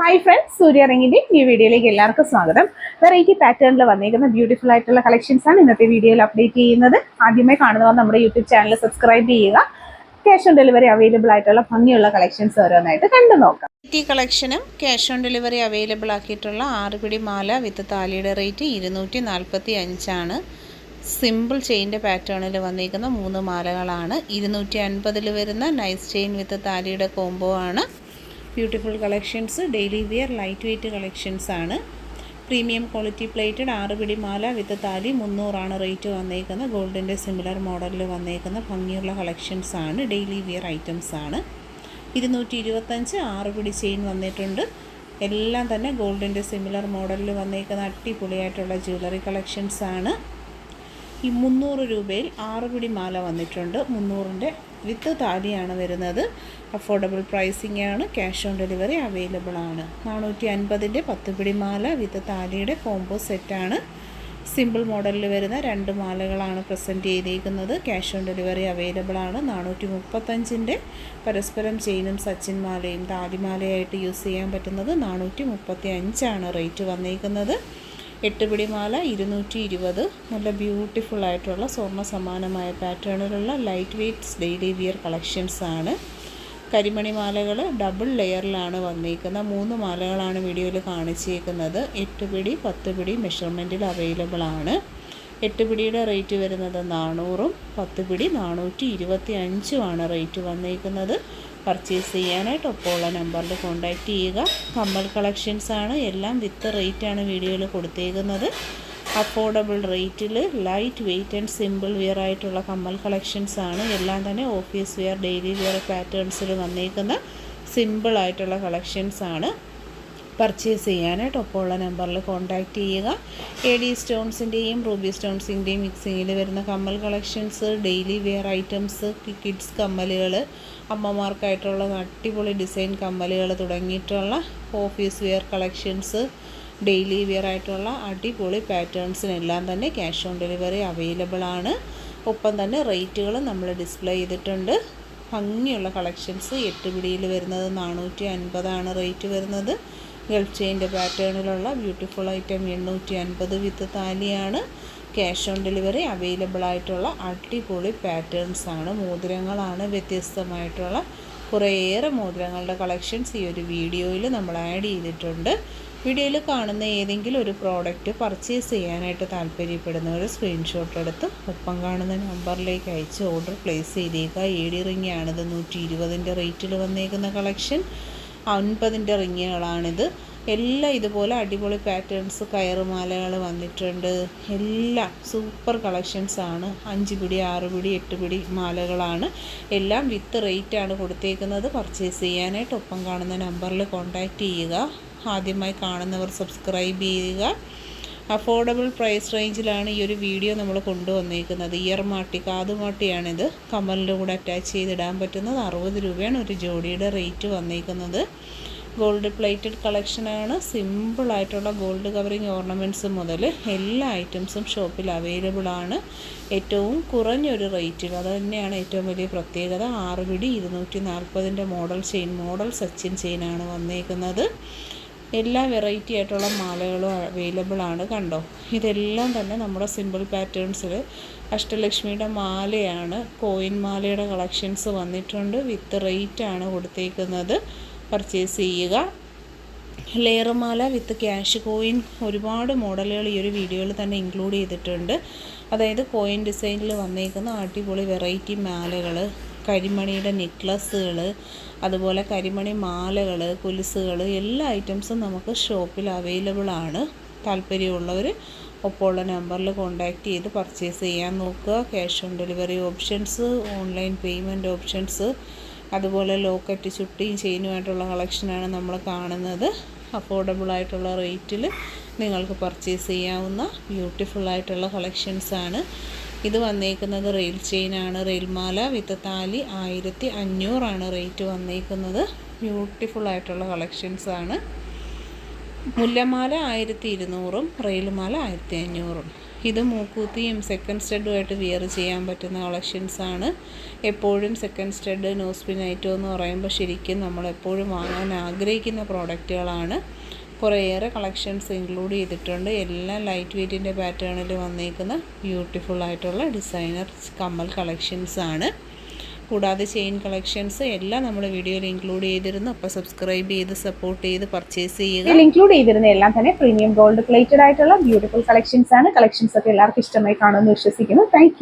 Hi friends സൂര്യ റിങ്ങിന്റെ ഈ വീഡിയോയിലേക്ക് എല്ലാവർക്കും സ്വാഗതം. വെറൈറ്റി പാറ്റേണിൽ വന്നിരിക്കുന്ന ബ്യൂട്ടിഫുൾ ആയിട്ടുള്ള കളക്ഷൻസ് ആണ് ഇന്നത്തെ വീഡിയോയിൽ അപ്ഡേറ്റ് ചെയ്യുന്നത്. ആദ്യമായി കാണുന്നവർ നമ്മുടെ യൂട്യൂബ് ചാനൽ സബ്സ്ക്രൈബ് ചെയ്യുക. ക്യാഷ് ഓൺ ഡെലിവറി അവൈലബിൾ ആയിട്ടുള്ള ഭംഗിയുള്ള കളക്ഷൻസ് ഓരോന്നായിട്ട് കണ്ടു നോക്കാം. ടി കളക്ഷനും ക്യാഷ് ഓൺ ഡെലിവറി അവൈലബിൾ ആക്കിയിട്ടുള്ള ആറ് പിടി മാല വിത്ത് താലിയുടെ റേറ്റ് ഇരുന്നൂറ്റി നാൽപ്പത്തി അഞ്ചാണ് സിമ്പിൾ ചെയിന്റെ പാറ്റേണിൽ വന്നിരിക്കുന്ന മൂന്ന് മാലകളാണ്. ഇരുന്നൂറ്റി അൻപതിൽ വരുന്ന നൈസ് ചെയിൻ വിത്ത് താലിയുടെ കോംബോ ആണ്. Beautiful collections daily wear lightweight collections ആണ്. പ്രീമിയം ക്വാളിറ്റി പ്ലേറ്റഡ് ആറ് പിടി മാല വിത്ത് താലി മുന്നൂറാണ് റേറ്റ് വന്നേക്കുന്നത്. ഗോൾഡിന്റെ സിമിലർ മോഡലിൽ വന്നേക്കുന്ന ഭംഗിയുള്ള കളക്ഷൻസ് ആണ് ഡെയിലി വിയർ ഐറ്റംസ് ആണ്. ഇരുന്നൂറ്റി ഇരുപത്തഞ്ച് ആറ് പിടി ചെയിൻ വന്നിട്ടുണ്ട്. എല്ലാം തന്നെ ഗോൾഡിന്റെ സിമിലർ മോഡലിൽ വന്നേക്കുന്ന അടിപൊളിയായിട്ടുള്ള ജ്വല്ലറി കളക്ഷൻസ് ആണ്. ഈ മുന്നൂറ് രൂപയിൽ ആറ് പിടി മാല വന്നിട്ടുണ്ട്. മുന്നൂറിന്റെ വിത്ത് താലിയാണ് വരുന്നത്. അഫോർഡബിൾ പ്രൈസിംഗ് ആണ്. ക്യാഷ് ഓൺ ഡെലിവറി അവൈലബിൾ ആണ്. നാനൂറ്റി അൻപതിന്റെ പത്ത് പിടിമാല വിത്ത് താലിയുടെ കോംബോ സെറ്റാണ്. സിമ്പിൾ മോഡലിൽ വരുന്ന രണ്ട് മാലകളാണ് പ്രസന്റ് ചെയ്തിരിക്കുന്നത് ക്യാഷ് ഓൺ ഡെലിവറി അവൈലബിൾ ആണ്. നാനൂറ്റി മുപ്പത്തഞ്ചിന്റെ പരസ്പരം ചെയിനും സച്ചിൻ മാലയും താലിമാലയായിട്ട് യൂസ് ചെയ്യാൻ പറ്റുന്നത് നാനൂറ്റി മുപ്പത്തി അഞ്ചാണ് റേറ്റ് വന്നിരിക്കുന്നത് എട്ട് പിടി മാല ഇരുന്നൂറ്റി ഇരുപത് നല്ല ബ്യൂട്ടിഫുൾ ആയിട്ടുള്ള സ്വർണ സമാനമായ പാറ്റേണിലുള്ള light weights daily wear collections ആണ്. കരിമണി മാലകൾ ഡബിൾ ലെയറിലാണ് വന്നിരിക്കുന്നത് മൂന്ന് മാലകളാണ് വീഡിയോയിൽ കാണിച്ചിരിക്കുന്നത് എട്ട് പിടി പത്ത് പിടി മെഷർമെന്റിൽ അവൈലബിൾ ആണ്. എട്ട് പിടിയുടെ റേറ്റ് വരുന്നത് നാനൂറും പത്ത് പിടി നാനൂറ്റി ഇരുപത്തി അഞ്ചുമാണ് റേറ്റ് വന്നിരിക്കുന്നത് പർച്ചേസ് ചെയ്യാനായിട്ട് ഒപ്പമുള്ള നമ്പറിൽ കോൺടാക്റ്റ് ചെയ്യുക. കമ്മൽ കളക്ഷൻസ് ആണ്. എല്ലാം വിത്ത് റേറ്റാണ് വീഡിയോയിൽ കൊടുത്തേക്കുന്നത്. അഫോർഡബിൾ റേറ്റിൽ light weight and simple wear ആയിട്ടുള്ള കമ്മൽ കളക്ഷൻസ് ആണ്. എല്ലാം തന്നെ ഓഫീസ് വെയർ ഡെയിലി വെയർ പാറ്റേൺസിൽ വന്നേക്കുന്ന സിമ്പിൾ ആയിട്ടുള്ള കളക്ഷൻസ് ആണ്. പർച്ചേസ് ചെയ്യാനായിട്ട് ഒപ്പമുള്ള നമ്പറിൽ കോൺടാക്റ്റ് ചെയ്യുക. എ ഡി സ്റ്റോൺസിന്റെയും റൂബി സ്റ്റോൺസിന്റെയും മിക്സിങ്ങിൽ വരുന്ന കമ്മൽ collections daily wear items kids കമ്മലുകൾ അമ്മമാർക്കായിട്ടുള്ള അടിപൊളി ഡിസൈൻ കമ്മലുകൾ തുടങ്ങിയിട്ടുള്ള office wear collections daily wear ആയിട്ടുള്ള അടിപൊളി പാറ്റേൺസിനെല്ലാം തന്നെ ക്യാഷ് ഓൺ ഡെലിവറി അവൈലബിൾ ആണ്. ഒപ്പം തന്നെ റേറ്റുകൾ നമ്മൾ ഡിസ്പ്ലേ ചെയ്തിട്ടുണ്ട്. ഭംഗിയുള്ള കളക്ഷൻസ് എട്ട് പിടിയിൽ വരുന്നത് നാനൂറ്റി അൻപതാണ് റേറ്റ് വരുന്നത്. ഗൾഫ് ചെയിന്റെ പാറ്റേണിലുള്ള ബ്യൂട്ടിഫുൾ ഐറ്റം എണ്ണൂറ്റി അൻപത് വിത്ത് താലിയാണ് ക്യാഷ് ഓൺ ഡെലിവറി അവൈലബിൾ ആയിട്ടുള്ള അടിപൊളി പാറ്റേൺസ് ആണ്. മോതിരങ്ങളാണ് വ്യത്യസ്തമായിട്ടുള്ള കുറേയേറെ മോതിരങ്ങളുടെ കളക്ഷൻസ് ഈ ഒരു വീഡിയോയിൽ നമ്മൾ ആഡ് ചെയ്തിട്ടുണ്ട്. വീഡിയോയിൽ കാണുന്ന ഏതെങ്കിലും ഒരു പ്രോഡക്റ്റ് പർച്ചേസ് ചെയ്യാനായിട്ട് താല്പര്യപ്പെടുന്നവർ സ്ക്രീൻഷോട്ട് എടുത്ത് ഒപ്പം കാണുന്ന നമ്പറിലേക്ക് അയച്ച് ഓർഡർ പ്ലേസ് ചെയ്തേക്കുക. ഏഡി ആണിത് നൂറ്റി ഇരുപതിന്റെ റേറ്റിൽ വന്നേക്കുന്ന കളക്ഷൻ അൻപതിന്റെ റിങ്ങുകളാണിത്. എല്ലാം ഇതുപോലെ അടിപൊളി പാറ്റേൺസ് കയറുമാലകൾ വന്നിട്ടുണ്ട്. എല്ലാം സൂപ്പർ കളക്ഷൻസ് ആണ്. അഞ്ച് പിടി ആറ് പിടി എട്ട് പിടി മാലകളാണ്. എല്ലാം വിത്ത് റേറ്റ് ആണ് കൊടുത്തേക്കുന്നത്. പർച്ചേസ് ചെയ്യാനായിട്ട് ഒപ്പം കാണുന്ന നമ്പറിൽ കോൺടാക്റ്റ് ചെയ്യുക. ആദ്യമായി കാണുന്നവർ സബ്സ്ക്രൈബ് ചെയ്യുക. അഫോർഡബിൾ പ്രൈസ് റേഞ്ചിലാണ് ഈ ഒരു വീഡിയോ നമ്മൾ കൊണ്ടുവന്നേക്കുന്നത്. ഇയർ മാട്ടി കാതുമാട്ടിയാണിത് കമ്മലിന്റെ കൂടെ അറ്റാച്ച് ചെയ്തിടാൻ പറ്റുന്നത് അറുപത് രൂപയാണ് ഒരു ജോഡിയുടെ റേറ്റ് വന്നേക്കുന്നത്. ഗോൾഡ് പ്ലേറ്റഡ് കളക്ഷനാണ് സിമ്പിളായിട്ടുള്ള ഗോൾഡ് കവറിങ് ഓർണമെന്റ്സ് മുതൽ എല്ലാ ഐറ്റംസും ഷോപ്പിൽ അവൈലബിൾ ആണ്. ഏറ്റവും കുറഞ്ഞൊരു റേറ്റിൽ അത് തന്നെയാണ് ഏറ്റവും വലിയ പ്രത്യേകത. ആറ് പിടി ഇരുന്നൂറ്റി നാൽപ്പതിന്റെ മോഡൽ ചെയിൻ മോഡൽ സച്ചിൻ ചെയിനാണ് വന്നേക്കുന്നത്. എല്ലാ വെറൈറ്റി ആയിട്ടുള്ള മാലകളും അവൈലബിൾ ആണ് കണ്ടോ? ഇതെല്ലാം തന്നെ നമ്മുടെ സിമ്പിൾ പാറ്റേൺസിൽ അഷ്ടലക്ഷ്മിയുടെ മാലയാണ്. കോയിൻ മാലയുടെ കളക്ഷൻസ് വന്നിട്ടുണ്ട്. വിത്ത് റേറ്റ് ആണ് കൊടുത്തേക്കുന്നത്. പർച്ചേസ് ചെയ്യുക. ലെയർ മാല വിത്ത് ക്യാഷ് കോയിൻ ഒരുപാട് മോഡലുകൾ ഈ ഒരു വീഡിയോയിൽ തന്നെ ഇൻക്ലൂഡ് ചെയ്തിട്ടുണ്ട്. അതായത് കോയിൻ ഡിസൈനിൽ വന്നേക്കുന്ന അടിപൊളി വെറൈറ്റി മാലകൾ കരിമണിയുടെ നെക്ലസ്സുകൾ അതുപോലെ കരിമണി മാലകൾ കുലിസുകൾ എല്ലാ ഐറ്റംസും നമുക്ക് ഷോപ്പിൽ അവൈലബിൾ ആണ്. താല്പര്യമുള്ളവർ ഒപ്പമുള്ള നമ്പറിൽ കോൺടാക്റ്റ് ചെയ്ത് പർച്ചേസ് ചെയ്യാൻ നോക്കുക. Cash on delivery options online payment options അതുപോലെ ലോക്കറ്റ് ചുട്ടിയും ചെയിനുമായിട്ടുള്ള കളക്ഷനാണ് നമ്മൾ കാണുന്നത്. അഫോർഡബിൾ ആയിട്ടുള്ള റേറ്റിൽ നിങ്ങൾക്ക് പർച്ചേസ് ചെയ്യാവുന്ന ബ്യൂട്ടിഫുൾ ആയിട്ടുള്ള കളക്ഷൻസാണ് ഇത് വന്നേക്കുന്നത് റെയിൽ ആണ്. റെയിൽമാല വിത്ത് താലി ആയിരത്തി അഞ്ഞൂറാണ് റേറ്റ് വന്നേക്കുന്നത്. ബ്യൂട്ടിഫുൾ ആയിട്ടുള്ള കളക്ഷൻസാണ് മുല്ലമാല ആയിരത്തി ഇരുന്നൂറും റെയിൽമാല ആയിരത്തി അഞ്ഞൂറും. ഇത് മൂക്കൂത്തിയും സെക്കൻഡ് സ്റ്റഡുമായിട്ട് വിയർ ചെയ്യാൻ പറ്റുന്ന കളക്ഷൻസ് ആണ്. എപ്പോഴും സെക്കൻഡ് സ്റ്റഡ് ഐറ്റം എന്ന് പറയുമ്പോൾ ശരിക്കും നമ്മൾ എപ്പോഴും വാങ്ങാൻ ആഗ്രഹിക്കുന്ന പ്രോഡക്റ്റുകളാണ് കുറേയേറെ കളക്ഷൻസ് ഇൻക്ലൂഡ് ചെയ്തിട്ടുണ്ട്. എല്ലാം ലൈറ്റ് വെയ്റ്റിന്റെ പാറ്റേണിൽ വന്നേക്കുന്ന ബ്യൂട്ടിഫുൾ ആയിട്ടുള്ള ഡിസൈനർ കമ്മൽ കളക്ഷൻസ് ആണ്. കൂടാതെ ചെയിൻ കളക്ഷൻസ് എല്ലാം നമ്മൾ വീഡിയോയിൽ ഇൻക്ലൂഡ് ചെയ്തിരുന്നു. അപ്പോൾ സബ്സ്ക്രൈബ് ചെയ്ത് സപ്പോർട്ട് ചെയ്ത് പർച്ചേസ് ചെയ്യുക. ഇൻക്ലൂഡ് ചെയ്തിരുന്ന എല്ലാം തന്നെ പ്രീമിയം ഗോൾഡ് പ്ലേറ്റഡ് ആയിട്ടുള്ള ബ്യൂട്ടിഫുൾ കളക്ഷൻസ് ആണ്. കളക്ഷൻസ് ഒക്കെ എല്ലാവർക്കും ഇഷ്ടമായി കാണുമെന്ന് വിശ്വസിക്കുന്നു. താങ്ക്